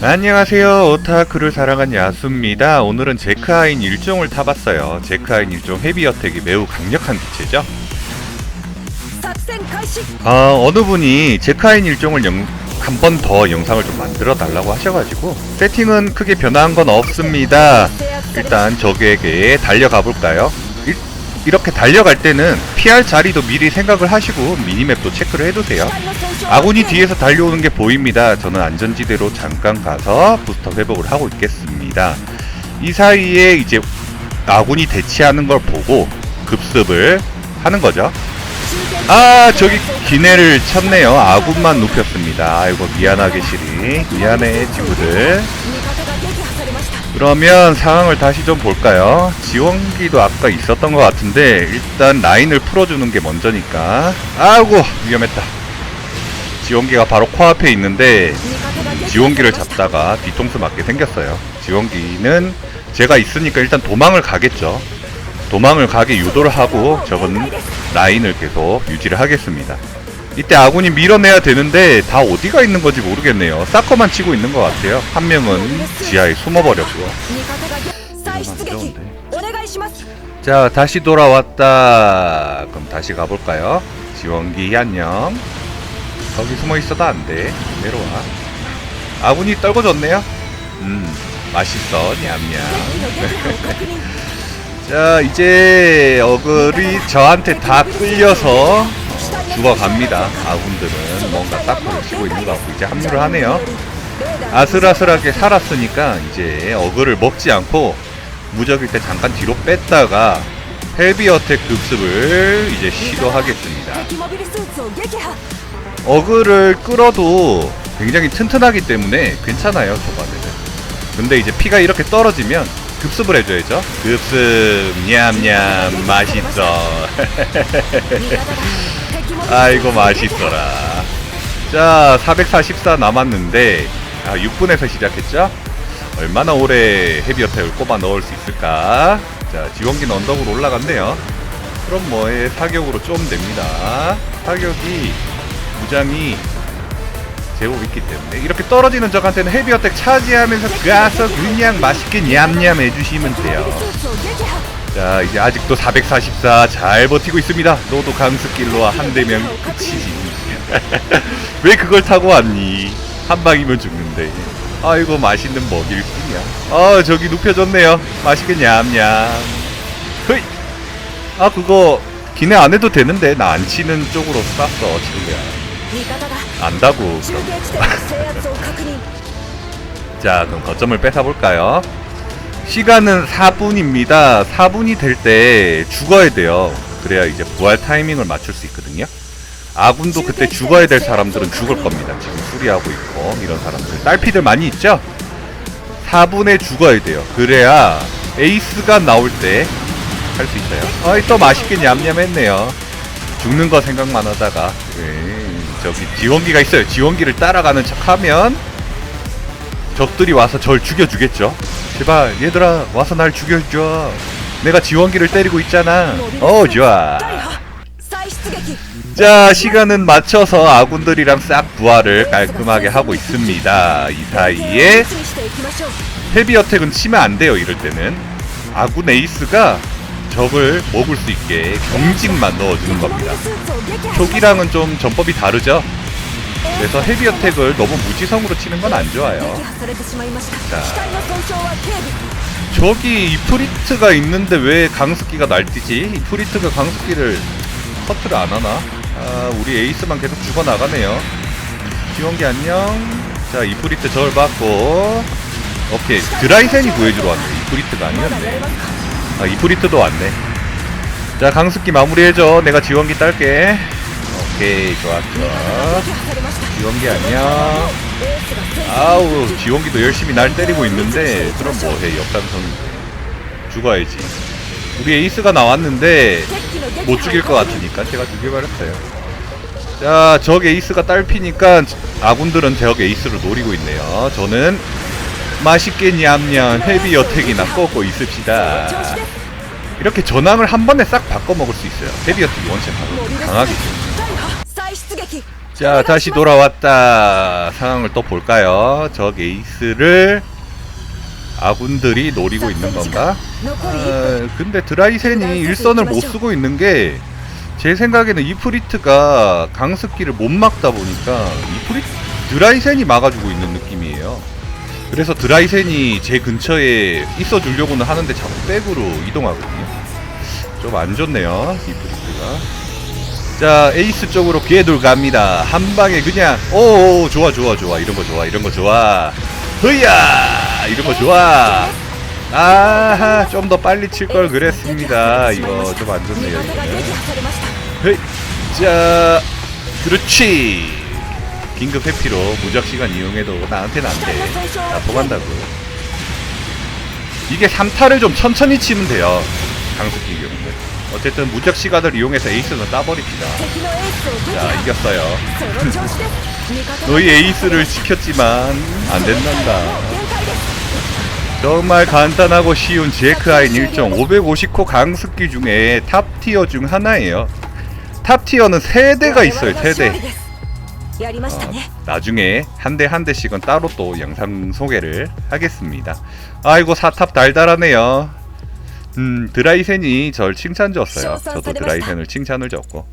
안녕하세요. 오타쿠를 사랑한 야수입니다. 오늘은 제크하인 일종을 타봤어요. 제크하인 일종 헤비어택이 매우 강력한 기체죠? 어, 어느 분이 제크하인 일종을 한 번 더 영상을 좀 만들어 달라고 하셔가지고 세팅은 크게 변화한 건 없습니다. 일단 적에게 달려가 볼까요? 이렇게 달려갈 때는 피할 자리도 미리 생각을 하시고 미니맵도 체크를 해두세요 아군이 뒤에서 달려오는 게 보입니다. 저는 안전지대로 잠깐 가서 부스터 회복을 하고 있겠습니다. 이 사이에 이제 아군이 대치하는 걸 보고 급습을 하는 거죠. 아, 저기 기내를 쳤네요. 아군만 눕혔습니다. 아이고, 미안하게 시리. 미안해, 친구들. 그러면 상황을 다시 좀 볼까요? 지원기도 아까 있었던 것 같은데 일단 라인을 풀어주는 게 먼저니까. 아이고 위험했다. 지원기가 바로 코앞에 있는데 지원기를 잡다가 뒤통수 맞게 생겼어요. 지원기는 제가 있으니까 일단 도망을 가겠죠. 도망을 가게 유도를 하고 저건 라인을 계속 유지를 하겠습니다. 이때 아군이 밀어내야 되는데 다 어디가 있는 건지 모르겠네요. 사커만 치고 있는 것 같아요. 한 명은 지하에 숨어버렸고. 네, 자 다시 돌아왔다. 그럼 다시 가볼까요? 지원기 안녕. 거기 숨어 있어도 안 돼. 내려와. 아군이 떨궈졌네요. 음 맛있어 냠냠. 자 이제 어글이 저한테 다 끌려서 죽어갑니다. 아군들은 뭔가 딱고를 치고 있는 것 같고 이제 합류를 하네요. 아슬아슬하게 살았으니까 이제 어그를 먹지 않고 무적일 때 잠깐 뒤로 뺐다가 헤비 어택 급습을 이제 시도하겠습니다. 어그를 끌어도 굉장히 튼튼하기 때문에 괜찮아요 초반에는. 근데 이제 피가 이렇게 떨어지면 급습을 해줘야죠. 급습 냠냠 맛있어. 아이고 맛있어라. 자 444 남았는데 아, 6분에서 시작했죠? 얼마나 오래 헤비어택을 꼽아 넣을 수 있을까? 자 지원기는 언덕으로 올라갔네요. 그럼 뭐에 사격으로 좀 됩니다. 사격이 무장이 제법 있기 때문에 이렇게 떨어지는 적한테는 헤비어택 차지하면서 가서 그냥 맛있게 냠냠 해주시면 돼요. 자 이제 아직도 444 잘 버티고 있습니다. 너도 강습길로와 한 대면 끝이지. 왜 그걸 타고 왔니? 한 방이면 죽는데. 아이고 맛있는 먹일 뿐이야. 아 저기 눕혀졌네요. 맛있게 냠냠. 헤이. 아 그거 기내 안 해도 되는데 나 안 치는 쪽으로 쐈어 친구야. 안다고. 자 그럼 거점을 뺏어 볼까요? 시간은 4분입니다. 4분이 될 때 죽어야 돼요. 그래야 이제 부활 타이밍을 맞출 수 있거든요. 아군도 그때 죽어야 될 사람들은 죽을 겁니다. 지금 수리하고 있고, 이런 사람들. 딸피들 많이 있죠? 4분에 죽어야 돼요. 그래야 에이스가 나올 때 할 수 있어요. 어이, 또 맛있게 냠냠 했네요. 죽는 거 생각만 하다가. 에이, 저기 지원기가 있어요. 지원기를 따라가는 척 하면 적들이 와서 절 죽여주겠죠. 제발 얘들아 와서 날 죽여줘. 내가 지원기를 때리고 있잖아. 어 좋아. 자 시간은 맞춰서 아군들이랑 싹 부활을 깔끔하게 하고 있습니다. 이 사이에 헤비 어택은 치면 안 돼요 이럴 때는. 아군 에이스가 적을 먹을 수 있게 경직만 넣어주는 겁니다. 초기랑은 좀 전법이 다르죠? 그래서 헤비 어택을 너무 무지성으로 치는 건 안 좋아요. 자. 저기 이프리트가 있는데 왜 강습기가 날뛰지? 이프리트가 강습기를 커트를 안 하나? 아, 우리 에이스만 계속 죽어나가네요. 지원기 안녕. 자, 이프리트 저절 받고. 오케이. 드라이센이 구해주러 왔네. 이프리트가 아니었네. 아, 이프리트도 왔네. 자, 강습기 마무리해줘. 내가 지원기 딸게. 오케이 좋았어 지원기 아니야? 아우 지원기도 열심히 날 때리고 있는데 그럼 뭐해 역삼성 죽어야지. 우리 에이스가 나왔는데 못 죽일 것 같으니까 제가 죽여버렸어요. 자 적 에이스가 딸피니까 아군들은 적 에이스를 노리고 있네요. 저는 맛있게 냠냠 헤비 어택이나 꺾고 있읍시다. 이렇게 전황을 한 번에 싹 바꿔먹을 수 있어요. 헤비 어택이 원체 강하기 때문에 자 다시 돌아왔다. 상황을 또 볼까요? 저 에이스를 아군들이 노리고 있는 건가? 아, 근데 드라이센이 일선을 못 쓰고 있는 게 제 생각에는 이프리트가 강습기를 못 막다 보니까 이프리 드라이센이 막아주고 있는 느낌이에요. 그래서 드라이센이 제 근처에 있어 주려고는 하는데 자꾸 백으로 이동하거든요. 좀 안 좋네요 이프리트가. 자 에이스 쪽으로 궤돌 갑니다. 한 방에 그냥 오 좋아 좋아 좋아. 이런 거 좋아 이런 거 좋아. 흐야! 이런 거 좋아. 아하 좀 더 빨리 칠 걸 그랬습니다. 이거 좀 안 좋네요 헤이 자 그렇지. 긴급 회피로 무적시간 이용해도 나한테는 안돼. 나도간다고. 이게 3타를 좀 천천히 치면 돼요. 강습기 경우는 어쨌든 무적 시간을 이용해서 에이스는 따버립니다. 자 이겼어요. 너희 에이스를 지켰지만 안 된단다. 정말 간단하고 쉬운 제크아인 일종 559 강습기 중에 탑티어 중 하나예요. 탑티어는 3대가 있어요, 3대. 어, 나중에 한 대 한 대씩은 따로 또 영상 소개를 하겠습니다. 아이고 사탑 달달하네요. 음 드라이센이 절 칭찬 줬어요. 저도 드라이센을 칭찬을 줬고